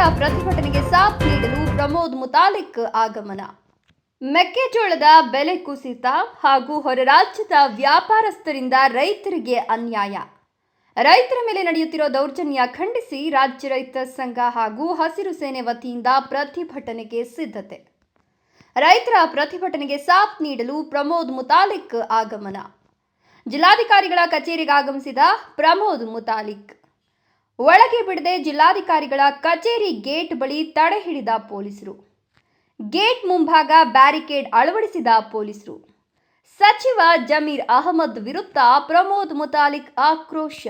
ರೈತರ ಪ್ರತಿಭಟನೆಗೆ ಸಾಥ್ ನೀಡಲು ಪ್ರಮೋದ್ ಮುತಾಲಿಕ್ ಆಗಮನ. ಮೆಕ್ಕೆಜೋಳದ ಬೆಲೆ ಕುಸಿತ ಹಾಗೂ ಹೊರ ರಾಜ್ಯದ ವ್ಯಾಪಾರಸ್ಥರಿಂದ ರೈತರಿಗೆ ಅನ್ಯಾಯ. ರೈತರ ಮೇಲೆ ನಡೆಯುತ್ತಿರೋ ದೌರ್ಜನ್ಯ ಖಂಡಿಸಿ ರಾಜ್ಯ ರೈತ ಸಂಘ ಹಾಗೂ ಹಸಿರು ಸೇನೆ ವತಿಯಿಂದ ಪ್ರತಿಭಟನೆಗೆ ಸಿದ್ಧತೆ. ರೈತರ ಪ್ರತಿಭಟನೆಗೆ ಸಾಥ್ ನೀಡಲು ಪ್ರಮೋದ್ ಮುತಾಲಿಕ್ ಆಗಮನ. ಜಿಲ್ಲಾಧಿಕಾರಿಗಳ ಕಚೇರಿಗೆ ಆಗಮಿಸಿದ ಪ್ರಮೋದ್ ಮುತಾಲಿಕ್. ಒಳಗೆ ಬಿಡದೆ ಜಿಲ್ಲಾಧಿಕಾರಿಗಳ ಕಚೇರಿ ಗೇಟ್ ಬಳಿ ತಡೆ ಹಿಡಿದ ಪೊಲೀಸರು. ಗೇಟ್ ಮುಂಭಾಗ ಬ್ಯಾರಿಕೇಡ್ ಅಳವಡಿಸಿದ ಪೊಲೀಸರು. ಸಚಿವ ಜಮೀರ್ ಅಹಮದ್ ವಿರುದ್ಧ ಪ್ರಮೋದ್ ಮುತಾಲಿಕ್ ಆಕ್ರೋಶ.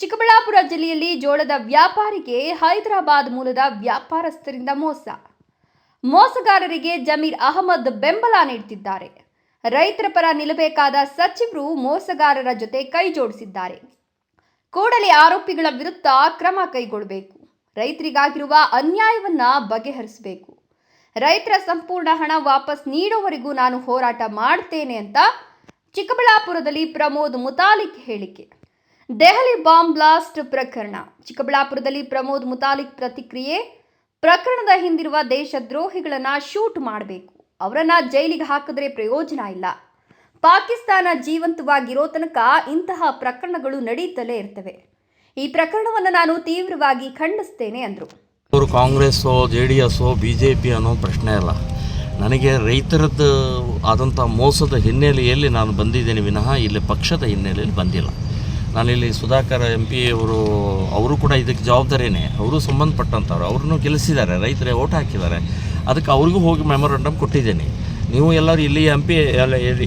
ಚಿಕ್ಕಬಳ್ಳಾಪುರ ಜಿಲ್ಲೆಯಲ್ಲಿ ಜೋಳದ ವ್ಯಾಪಾರಿಗೆ ಹೈದರಾಬಾದ್ ಮೂಲದ ವ್ಯಾಪಾರಸ್ಥರಿಂದ ಮೋಸ. ಮೋಸಗಾರರಿಗೆ ಜಮೀರ್ ಅಹಮದ್ ಬೆಂಬಲ ನೀಡುತ್ತಿದ್ದಾರೆ ರೈತರ ಪರ ನಿಲ್ಲಬೇಕಾದ ಸಚಿವರು ಮೋಸಗಾರರ ಜೊತೆ ಕೈ ಜೋಡಿಸಿದ್ದಾರೆ ಕೂಡಲೇ ಆರೋಪಿಗಳ ವಿರುದ್ಧ ಕ್ರಮ ಕೈಗೊಳ್ಳಬೇಕು. ರೈತರಿಗಾಗಿರುವ ಅನ್ಯಾಯವನ್ನ ಬಗೆಹರಿಸಬೇಕು. ರೈತರ ಸಂಪೂರ್ಣ ಹಣ ವಾಪಸ್ ನೀಡುವವರೆಗೂ ನಾನು ಹೋರಾಟ ಮಾಡ್ತೇನೆ ಅಂತ ಚಿಕ್ಕಬಳ್ಳಾಪುರದಲ್ಲಿ ಪ್ರಮೋದ್ ಮುತಾಲಿಕ್ ಹೇಳಿಕೆ. ದೆಹಲಿ ಬಾಂಬ್ ಬ್ಲಾಸ್ಟ್ ಪ್ರಕರಣ. ಚಿಕ್ಕಬಳ್ಳಾಪುರದಲ್ಲಿ ಪ್ರಮೋದ್ ಮುತಾಲಿಕ್ ಪ್ರತಿಕ್ರಿಯೆ, ಪ್ರಕರಣದ ಹಿಂದಿರುವ ದೇಶದ್ರೋಹಿಗಳನ್ನ ಶೂಟ್ ಮಾಡಬೇಕು. ಅವರನ್ನ ಜೈಲಿಗೆ ಹಾಕಿದ್ರೆ ಪ್ರಯೋಜನ ಇಲ್ಲ. ಪಾಕಿಸ್ತಾನ ಜೀವಂತವಾಗಿರೋ ತನಕ ಇಂತಹ ಪ್ರಕರಣಗಳು ನಡೀತಲೇ ಇರ್ತವೆ. ಈ ಪ್ರಕರಣವನ್ನು ನಾನು ತೀವ್ರವಾಗಿ ಖಂಡಿಸ್ತೇನೆ, ಅಂದರು. ಅವರು ಕಾಂಗ್ರೆಸ್ಸೋ, ಜೆ ಡಿ ಎಸ್ಸೋ, ಬಿ ಜೆ ಪಿ ಅನ್ನೋ ಪ್ರಶ್ನೆ ಅಲ್ಲ. ನನಗೆ ರೈತರದ್ದು ಆದಂಥ ಮೋಸದ ಹಿನ್ನೆಲೆಯಲ್ಲಿ ನಾನು ಬಂದಿದ್ದೇನೆ ವಿನಃ ಇಲ್ಲಿ ಪಕ್ಷದ ಹಿನ್ನೆಲೆಯಲ್ಲಿ ಬಂದಿಲ್ಲ. ನಾನಿಲ್ಲಿ ಸುಧಾಕರ್ ಎಂ ಪಿ ಅವರು ಅವರು ಕೂಡ ಇದಕ್ಕೆ ಜವಾಬ್ದಾರಿನೇ. ಅವರು ಸಂಬಂಧಪಟ್ಟಂಥವ್ರು. ಅವ್ರನ್ನೂ ಗೆಲ್ಲಿಸಿದ್ದಾರೆ. ರೈತರೇ ಓಟ್ ಹಾಕಿದ್ದಾರೆ. ಅದಕ್ಕೆ ಅವ್ರಿಗೂ ಹೋಗಿ ಮೆಮೊರಂಡಮ್ ಕೊಟ್ಟಿದ್ದೇನೆ. ನೀವು ಎಲ್ಲರೂ ಇಲ್ಲಿ ಎಂ ಪಿ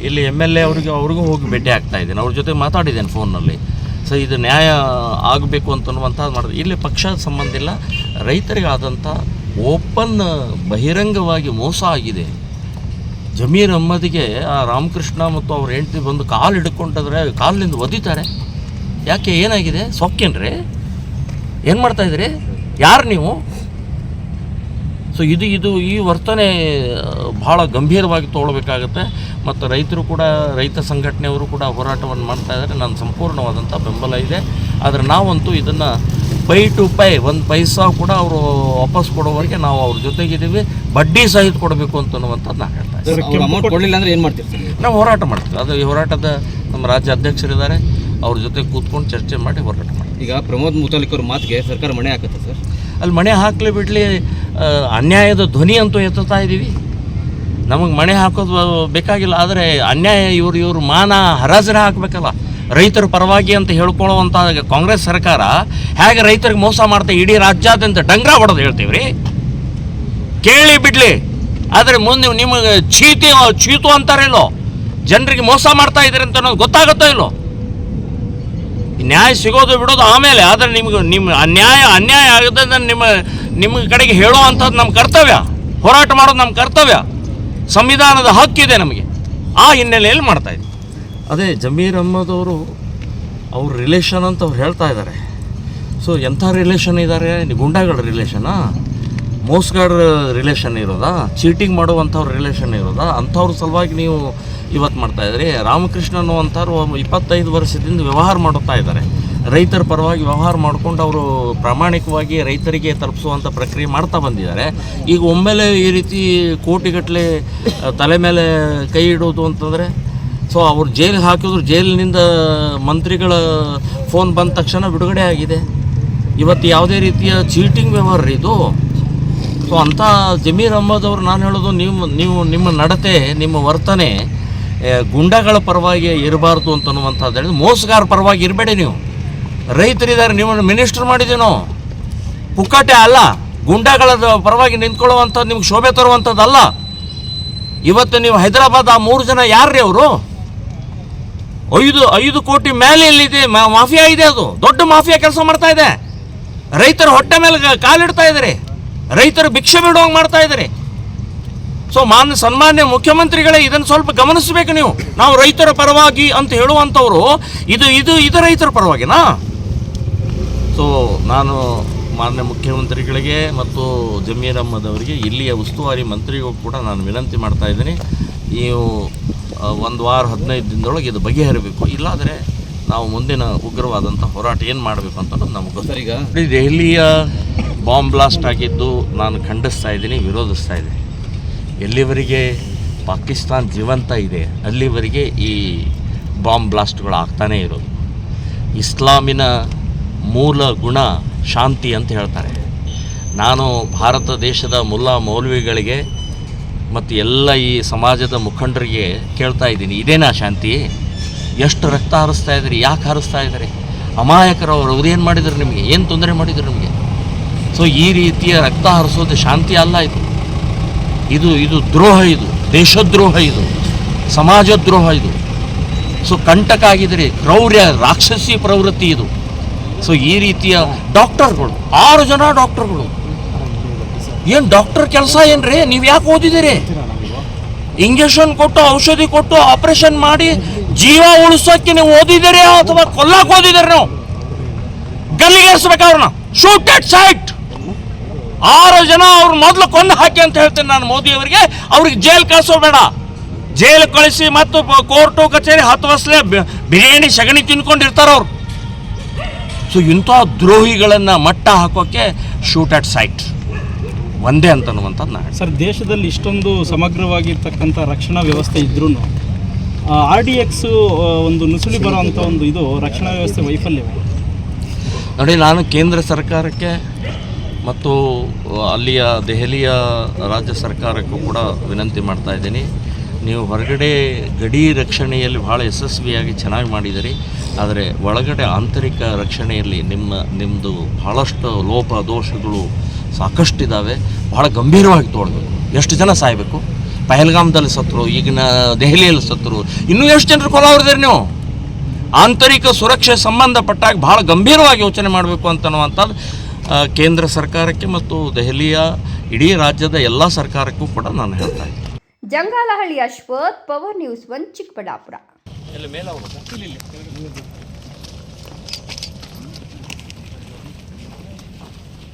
ಇಲ್ಲಿ ಎಂ ಎಲ್ ಎ ಅವ್ರಿಗೆ, ಅವ್ರಿಗೂ ಹೋಗಿ ಭೇಟಿ ಆಗ್ತಾ ಇದ್ದೇನೆ. ಅವ್ರ ಜೊತೆ ಮಾತಾಡಿದ್ದೇನೆ ಫೋನ್ನಲ್ಲಿ. ಸೊ, ಇದು ನ್ಯಾಯ ಆಗಬೇಕು ಅಂತನ್ನುವಂಥ ಮಾಡಿದೆ ಇಲ್ಲಿ ಪಕ್ಷ ಸಂಬಂಧ ಇಲ್ಲ. ರೈತರಿಗಾದಂಥ ಓಪನ್ ಬಹಿರಂಗವಾಗಿ ಮೋಸ ಆಗಿದೆ. ಜಮೀರ್ ಅಹ್ಮದಿಗೆ ಆ ರಾಮಕೃಷ್ಣ ಮತ್ತು ಅವ್ರ ಹೆಂಡತಿ ಬಂದು ಕಾಲು ಹಿಡ್ಕೊಂಡಿದ್ರೆ ಕಾಲಿನಿಂದ ಒದಿತಾರೆ. ಯಾಕೆ ಏನಾಗಿದೆ? ಸೊಕ್ಕೇನ್ರಿ ಏನು ಮಾಡ್ತಾಯಿದ್ರಿ ಯಾರು ನೀವು? ಸೊ ಇದು ಇದು ಈ ವರ್ತನೆ ಭಾಳ ಗಂಭೀರವಾಗಿ ತೊಗೊಳ್ಬೇಕಾಗತ್ತೆ. ಮತ್ತು ರೈತರು ಕೂಡ ರೈತ ಸಂಘಟನೆಯವರು ಕೂಡ ಹೋರಾಟವನ್ನು ಮಾಡ್ತಾ ಇದ್ದಾರೆ. ನನ್ನ ಸಂಪೂರ್ಣವಾದಂಥ ಬೆಂಬಲ ಇದೆ. ಆದರೆ ನಾವಂತೂ ಇದನ್ನು ಪೈ ಟು ಪೈ ಒಂದು ಪೈಸಾ ಕೂಡ ಅವರು ವಾಪಸ್ ಕೊಡೋವರೆಗೆ ನಾವು ಅವ್ರ ಜೊತೆಗಿದ್ದೀವಿ. ಬಡ್ಡಿ ಸಹಿತ ಕೊಡಬೇಕು ಅಂತ ಅನ್ನುವಂಥದ್ದು ನಾನು ಹೇಳ್ತಾ ಇದ್ದೀನಿ. ನಾವು ಹೋರಾಟ ಮಾಡ್ತೀವಿ. ಅದು ಈ ಹೋರಾಟದ ನಮ್ಮ ರಾಜ್ಯ ಅಧ್ಯಕ್ಷರಿದ್ದಾರೆ. ಅವ್ರ ಜೊತೆ ಕೂತ್ಕೊಂಡು ಚರ್ಚೆ ಮಾಡಿ ಹೋರಾಟ ಮಾಡ್ತೀವಿ. ಈಗ ಪ್ರಮೋದ್ ಮುತಾಲಿಕ್ ಅವ್ರ ಮಾತಿಗೆ ಸರ್ಕಾರ ಮಣೆ ಹಾಕುತ್ತೆ ಸರ್? ಅಲ್ಲಿ ಮಣೆ ಹಾಕಲಿ ಬಿಡಲಿ. ಅನ್ಯಾಯದ ಧ್ವನಿ ಅಂತೂ ಎತ್ತುತ್ತಾ ಇದ್ದೀವಿ. ನಮಗೆ ಮಣೆ ಹಾಕೋದು ಬೇಕಾಗಿಲ್ಲ, ಆದರೆ ಅನ್ಯಾಯ ಇವರು ಇವರು ಮಾನ ಹರಾಜರ ಹಾಕಬೇಕಲ್ಲ. ರೈತರ ಪರವಾಗಿ ಅಂತ ಹೇಳ್ಕೊಳ್ಳುವಂಥ ಕಾಂಗ್ರೆಸ್ ಸರ್ಕಾರ ಹೇಗೆ ರೈತರಿಗೆ ಮೋಸ ಮಾಡ್ತಾ ಇಡೀ ರಾಜ್ಯಾದ್ಯಂತ ಡಂಗ್ರ ಹೊಡೆದು ಹೇಳ್ತೀವಿ ರೀ ಕೇಳಿ ಬಿಡಲಿ. ಆದರೆ ಮುಂದೆ ನಿಮಗೆ ಚೀತಿ, ಚೀತು ಅಂತಾರಿಲ್ಲೋ ಜನರಿಗೆ ಮೋಸ ಮಾಡ್ತಾ ಇದ್ದೀರಿ ಅಂತ ಅನ್ನೋದು ಗೊತ್ತಾಗುತ್ತೋ ಇಲ್ಲೋ? ನ್ಯಾಯ ಸಿಗೋದು ಬಿಡೋದು ಆಮೇಲೆ, ಆದರೆ ನಿಮಗೆ ನಿಮ್ಮ ಅನ್ಯಾಯ ಅನ್ಯಾಯ ಆಗದ ನಿಮ್ಮ ನಿಮ್ಮ ಕಡೆಗೆ ಹೇಳೋ ಅಂಥದ್ದು ನಮ್ಮ ಕರ್ತವ್ಯ. ಹೋರಾಟ ಮಾಡೋದು ನಮ್ಮ ಕರ್ತವ್ಯ. ಸಂವಿಧಾನದ ಹಕ್ಕಿದೆ ನಮಗೆ. ಆ ಹಿನ್ನೆಲೆಯಲ್ಲಿ ಮಾಡ್ತಾ ಇದ್ದೀವಿ ಅದೇ ಜಮೀರ್ ಅಹ್ಮದ್ ಅವರು, ಅವ್ರ ರಿಲೇಷನ್ ಅಂತ ಅವ್ರು ಹೇಳ್ತಾ ಇದ್ದಾರೆ. ಸೊ ಎಂಥ ರಿಲೇಷನ್ ಇದ್ದಾರೆ? ಗುಂಡಾಗಳ ರಿಲೇಷನಾ ಮೋಸ್ಗಾಡ್ರ ರಿಲೇಷನ್ ಇರೋದಾ? ಚೀಟಿಂಗ್ ಮಾಡುವಂಥವ್ರ ರಿಲೇಷನ್ ಇರೋದಾ? ಅಂಥವ್ರ ಸಲುವಾಗಿ ನೀವು ಇವತ್ತು ಮಾಡ್ತಾ ಇದ್ರಿ. ರಾಮಕೃಷ್ಣ ಅನ್ನುವಂಥವ್ರು ಇಪ್ಪತ್ತೈದು ವರ್ಷದಿಂದ ವ್ಯವಹಾರ ಮಾಡುತ್ತಾ ಇದ್ದಾರೆ. ರೈತರ ಪರವಾಗಿ ವ್ಯವಹಾರ ಮಾಡಿಕೊಂಡು ಅವರು ಪ್ರಾಮಾಣಿಕವಾಗಿ ರೈತರಿಗೆ ತಲುಪಿಸುವಂಥ ಪ್ರಕ್ರಿಯೆ ಮಾಡ್ತಾ ಬಂದಿದ್ದಾರೆ. ಈಗ ಒಮ್ಮೆಲೆ ಈ ರೀತಿ ಕೋಟಿಗಟ್ಟಲೆ ತಲೆ ಮೇಲೆ ಕೈ ಇಡೋದು ಅಂತಂದರೆ, ಸೊ ಅವ್ರು ಜೈಲಿಗೆ ಹಾಕಿದ್ರು, ಜೈಲಿನಿಂದ ಮಂತ್ರಿಗಳ ಫೋನ್ ಬಂದ ತಕ್ಷಣ ಬಿಡುಗಡೆ ಆಗಿದೆ. ಇವತ್ತು ಯಾವುದೇ ರೀತಿಯ ಚೀಟಿಂಗ್ ವ್ಯವಹಾರ ಇದು? ಸೊ ಅಂಥ ಜಮೀರ್ ಅಹ್ಮದ್ ಅವರು ನಾನು ಹೇಳೋದು ನೀವು ನೀವು ನಿಮ್ಮ ನಡತೆ, ನಿಮ್ಮ ವರ್ತನೆ ಗುಂಡಗಳ ಪರವಾಗಿ ಇರಬಾರ್ದು ಅಂತನ್ನುವಂಥದ್ದು ಹೇಳಿದ್ರೆ ಮೋಸಗಾರ ಪರವಾಗಿ ಇರಬೇಡಿ ನೀವು. ರೈತರಿದ್ದಾರೆ ನೀವು ಮಿನಿಸ್ಟರ್ ಮಾಡಿದ್ದೀವಿ ನಾವು. ಅಲ್ಲ, ಗುಂಡಗಳ ಪರವಾಗಿ ನಿಂತ್ಕೊಳ್ಳುವಂಥದ್ದು ನಿಮ್ಗೆ ಶೋಭೆ ತರುವಂಥದ್ದಲ್ಲ ಇವತ್ತು ನೀವು ಹೈದರಾಬಾದ್, ಆ ಮೂರು ಜನ ಯಾರ್ರೀ ಅವರು? ಐದು ಐದು ಕೋಟಿ ಮೇಲೆ ಇಲ್ಲಿದೆ ಮಾಫಿಯಾ ಇದೆ ಅದು. ದೊಡ್ಡ ಮಾಫಿಯಾ ಕೆಲಸ ಮಾಡ್ತಾ ಇದೆ. ರೈತರ ಹೊಟ್ಟೆ ಮೇಲೆ ಕಾಲಿಡ್ತಾ ಇದ್ದಾರೆ. ರೈತರು ಭಿಕ್ಷೆ ಬಿಡುವಂಗೆ ಮಾಡ್ತಾ ಇದ್ದಾರೆ. ಸೊ ಮಾನ್ಯ ಸನ್ಮಾನ್ಯ ಮುಖ್ಯಮಂತ್ರಿಗಳೇ ಇದನ್ನು ಸ್ವಲ್ಪ ಗಮನಿಸಬೇಕು ನೀವು. ನಾವು ರೈತರ ಪರವಾಗಿ ಅಂತ ಹೇಳುವಂಥವ್ರು ಇದು ಇದು ಇದು ರೈತರ ಪರವಾಗಿನಾ? ಸೊ ನಾನು ಮಾನ್ಯ ಮುಖ್ಯಮಂತ್ರಿಗಳಿಗೆ ಮತ್ತು ಜಮೀರ್ ಅವರಿಗೆ ಇಲ್ಲಿಯ ಉಸ್ತುವಾರಿ ಮಂತ್ರಿಗೂ ಕೂಡ ನಾನು ವಿನಂತಿ ಮಾಡ್ತಾ ಇದ್ದೀನಿ. ನೀವು ಒಂದು ವಾರ ಹದಿನೈದು ದಿನದೊಳಗೆ ಇದು ಬಗೆಹರಿಬೇಕು. ಇಲ್ಲಾದರೆ ನಾವು ಮುಂದಿನ ಉಗ್ರವಾದಂಥ ಹೋರಾಟ ಏನು ಮಾಡಬೇಕು ಅಂತ ನಮಗೆ ಗೊತ್ತಿಲ್ಲ ಈಗ ದೆಹಲಿಯ ಬಾಂಬ್ ಬ್ಲಾಸ್ಟ್ ಆಗಿದ್ದು ನಾನು ಖಂಡಿಸ್ತಾ ಇದ್ದೀನಿ, ವಿರೋಧಿಸ್ತಾ ಇದ್ದೀನಿ. ಎಲ್ಲಿವರೆಗೆ ಪಾಕಿಸ್ತಾನ್ ಜೀವಂತ ಇದೆ, ಅಲ್ಲಿವರೆಗೆ ಈ ಬಾಂಬ್ ಬ್ಲಾಸ್ಟ್ಗಳು ಆಗ್ತಾನೇ ಇರೋದು. ಇಸ್ಲಾಮಿನ ಮೂಲ ಗುಣ ಶಾಂತಿ ಅಂತ ಹೇಳ್ತಾರೆ. ನಾನು ಭಾರತ ದೇಶದ ಮುಲ್ಲಾ ಮೌಲ್ವಿಗಳಿಗೆ ಮತ್ತು ಎಲ್ಲ ಈ ಸಮಾಜದ ಮುಖಂಡರಿಗೆ ಕೇಳ್ತಾ ಇದ್ದೀನಿ, ಇದೇನಾ ಶಾಂತಿ? ಎಷ್ಟು ರಕ್ತ ಹರಿಸ್ತಾ ಇದ್ದೀರಿ, ಯಾಕೆ ಹರಿಸ್ತಾ ಇದ್ದಾರೆ? ಅಮಾಯಕರವರು ಅವ್ರು ಏನು ಮಾಡಿದ್ರು ನಿಮಗೆ? ಏನು ತೊಂದರೆ ಮಾಡಿದರು ನಿಮಗೆ? ಸೊ ಈ ರೀತಿಯ ರಕ್ತ ಹರಿಸೋದು ಶಾಂತಿ ಅಲ್ಲ ಇದು. ಇದು ಇದು ದ್ರೋಹ ಇದು. ದೇಶದ್ರೋಹ ಇದು. ಸಮಾಜದ್ರೋಹ ಇದು. ಸೊ ಕಂಟಕ ಆಗಿದ್ರೆ ಕ್ರೌರ್ಯ, ರಾಕ್ಷಸಿ ಪ್ರವೃತ್ತಿ ಇದು. ಸೊ ಈ ರೀತಿಯ ಡಾಕ್ಟರ್ಗಳು, ಆರು ಜನ ಡಾಕ್ಟರ್ಗಳು. ಏನು ಡಾಕ್ಟರ್ ಕೆಲಸ ಏನ್ರಿ? ನೀವು ಯಾಕೆ ಓದಿದಿರಿ? ಇಂಜೆಕ್ಷನ್ ಕೊಟ್ಟು, ಔಷಧಿ ಕೊಟ್ಟು, ಆಪರೇಷನ್ ಮಾಡಿ, ಜೀವ ಉಳಿಸೋಕೆ ನೀವು ಓದಿದ್ದೀರಿ ಅಥವಾ ಕೊಲ್ಲಕ್ಕೆ ಓದಿದ್ದೀರಿ ನಾವು? ಗಲ್ಲಿಗೆ ಅವ್ರನ್ನ. ಶೂಟ್ ಎಟ್ ಸೈಟ್ ಆರು ಜನ ಅವ್ರು ಮೊದಲು ಕೊಂದು ಹಾಕಿ ಅಂತ ಹೇಳ್ತೇನೆ ನಾನು ಮೋದಿ ಅವರಿಗೆ ಅವ್ರಿಗೆ ಜೈಲ್ ಕಳಿಸೋಬೇಡ ಜೈಲ್ ಕಳಿಸಿ ಮತ್ತು ಕೋರ್ಟು ಕಚೇರಿ ಹತ್ತು ವರ್ಷಲೇ ಬಿರಿಯಾನಿ ಸಗಣಿ ತಿನ್ಕೊಂಡಿರ್ತಾರೆ ಅವ್ರು. ಸೊ ಇಂಥ ದ್ರೋಹಿಗಳನ್ನು ಮಟ್ಟ ಹಾಕೋಕ್ಕೆ ಶೂಟ್ ಅಟ್ ಸೈಟ್ ಒಂದೇ ಅಂತನ್ನುವಂಥದ್ದು ನಾನು ಸರ್ ದೇಶದಲ್ಲಿ ಇಷ್ಟೊಂದು ಸಮಗ್ರವಾಗಿರ್ತಕ್ಕಂಥ ರಕ್ಷಣಾ ವ್ಯವಸ್ಥೆ ಇದ್ರೂ ಆರ್ ಡಿ ಎಕ್ಸ್ ಒಂದು ನುಸುಳಿ ಬರುವಂಥ ಒಂದು ಇದು ರಕ್ಷಣಾ ವ್ಯವಸ್ಥೆ ವೈಫಲ್ಯವೇ? ನೋಡಿ ನಾನು ಕೇಂದ್ರ ಸರ್ಕಾರಕ್ಕೆ ಮತ್ತು ಅಲ್ಲಿಯ ದೆಹಲಿಯ ರಾಜ್ಯ ಸರ್ಕಾರಕ್ಕೂ ಕೂಡ ವಿನಂತಿ ಮಾಡ್ತಾ ಇದ್ದೀನಿ. ನೀವು ಹೊರಗಡೆ ಗಡಿ ರಕ್ಷಣೆಯಲ್ಲಿ ಭಾಳ ಯಶಸ್ವಿಯಾಗಿ ಚೆನ್ನಾಗಿ ಮಾಡಿದ್ದೀರಿ. ಆದರೆ ಒಳಗಡೆ ಆಂತರಿಕ ರಕ್ಷಣೆಯಲ್ಲಿ ನಿಮ್ಮ ನಿಮ್ಮದು ಭಾಳಷ್ಟು ಲೋಪ, ದೋಷಗಳು ಸಾಕಷ್ಟಿದ್ದಾವೆ ಭಾಳ ಗಂಭೀರವಾಗಿ ತೊಗೊಳ್ಬೇಕು ಎಷ್ಟು ಜನ ಸಾಯಬೇಕು? ಪಹಲ್ಗಾಮ್ದಲ್ಲಿ ಸತ್ರು, ಈಗಿನ ದೆಹಲಿಯಲ್ಲಿ ಸತ್ರು. ಇನ್ನೂ ಎಷ್ಟು ಜನರು ಕೊಲಾವ್ರದಿರಿ ನೀವು? ಆಂತರಿಕ ಸುರಕ್ಷೆ ಸಂಬಂಧಪಟ್ಟಾಗ ಭಾಳ ಗಂಭೀರವಾಗಿ ಯೋಚನೆ ಮಾಡಬೇಕು ಅಂತನ್ನುವಂಥದ್ದು ಕೇಂದ್ರ ಸರ್ಕಾರಕ್ಕೆ ಮತ್ತು ದೆಹಲಿಯ ಇಡೀ ರಾಜ್ಯದ ಎಲ್ಲ ಸರ್ಕಾರಕ್ಕೂ ಕೂಡ ನಾನು ಹೇಳ್ತಾ ಇದ್ದೀನಿ Jangalahalli Ashwath power news one Chikkaballapur. ಮೇಲೆ